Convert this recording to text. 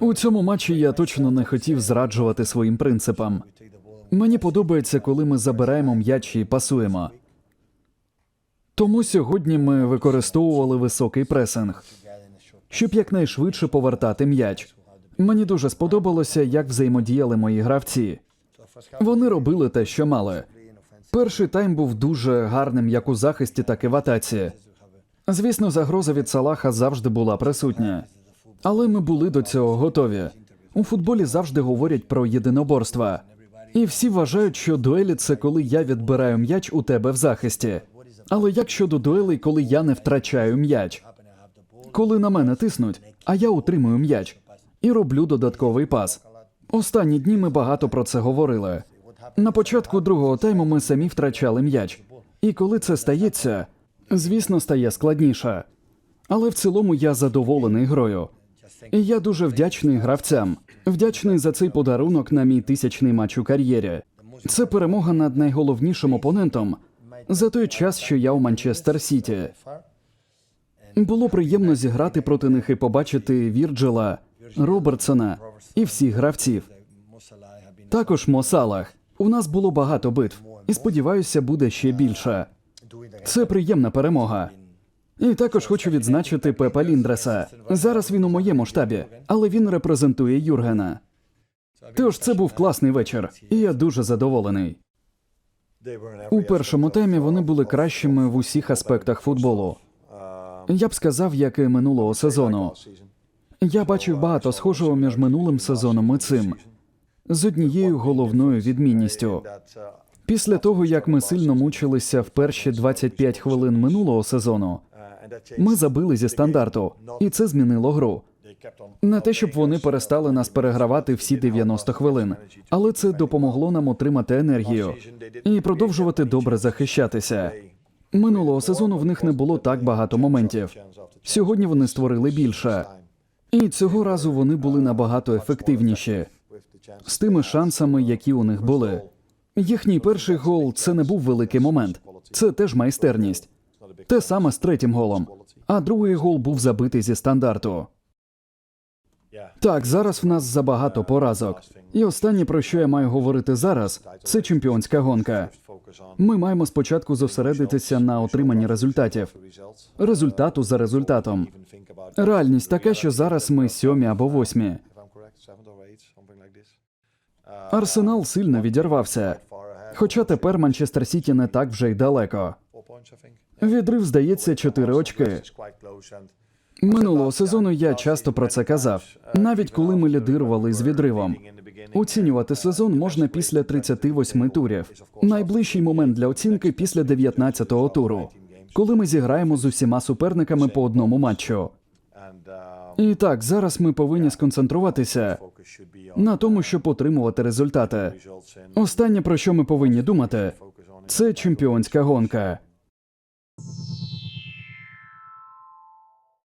У цьому матчі я точно не хотів зраджувати своїм принципам. Мені подобається, коли ми забираємо м'яч і пасуємо. Тому сьогодні ми використовували високий пресинг, щоб якнайшвидше повертати м'яч. Мені дуже сподобалося, як взаємодіяли мої гравці. Вони робили те, що мали. Перший тайм був дуже гарним як у захисті, так і в атаці. Звісно, загроза від Салаха завжди була присутня. Але ми були до цього готові. У футболі завжди говорять про єдиноборства. І всі вважають, що дуелі це коли я відбираю м'яч у тебе в захисті. Але як щодо дуелей, коли я не втрачаю м'яч? Коли на мене тиснуть, а я утримую м'яч і роблю додатковий пас. Останні дні ми багато про це говорили. На початку другого тайму ми самі втрачали м'яч. І коли це стається, звісно, стає складніше. Але в цілому я задоволений грою. І я дуже вдячний гравцям. Вдячний за цей подарунок на мій тисячний матч у кар'єрі. Це перемога над найголовнішим опонентом за той час, що я у Манчестер Сіті. Було приємно зіграти проти них і побачити Вірджила, Робертсона і всіх гравців. Також Мосалах. У нас було багато битв, і сподіваюся, буде ще більше. Це приємна перемога. І також хочу відзначити Пепа Ліндреса. Зараз він у моєму штабі, але він репрезентує Юргена. Тож це був класний вечір, і я дуже задоволений. У першому таймі вони були кращими в усіх аспектах футболу. Я б сказав, як і минулого сезону. Я бачив багато схожого між минулим сезоном і цим з однією головною відмінністю. Після того, як ми сильно мучилися в перші 25 хвилин минулого сезону, ми забили зі стандарту, і це змінило гру. Не те, щоб вони перестали нас перегравати всі 90 хвилин, але це допомогло нам отримати енергію і продовжувати добре захищатися. Минулого сезону в них не було так багато моментів. Сьогодні вони створили більше. І цього разу вони були набагато ефективніші з тими шансами, які у них були. Їхній перший гол це не був великий момент, це теж майстерність. Те саме з третім голом. А другий гол був забитий зі стандарту. Так, зараз в нас забагато поразок. І останнє, про що я маю говорити зараз, це чемпіонська гонка. Ми маємо спочатку зосередитися на отриманні результатів, результату за результатом. Реальність така, що зараз ми сьомі або восьмі. Арсенал сильно відірвався. Хоча тепер Манчестер Сіті не так вже й далеко. Відрив, здається, 4 очки. Минулого сезону я часто про це казав, навіть коли ми лідирували з відривом. Оцінювати сезон можна після 38 турів. Найближчий момент для оцінки після 19-го туру, коли ми зіграємо з усіма суперниками по одному матчу. І так, зараз ми повинні сконцентруватися на тому, щоб отримувати результати. Останнє, про що ми повинні думати, це чемпіонська гонка.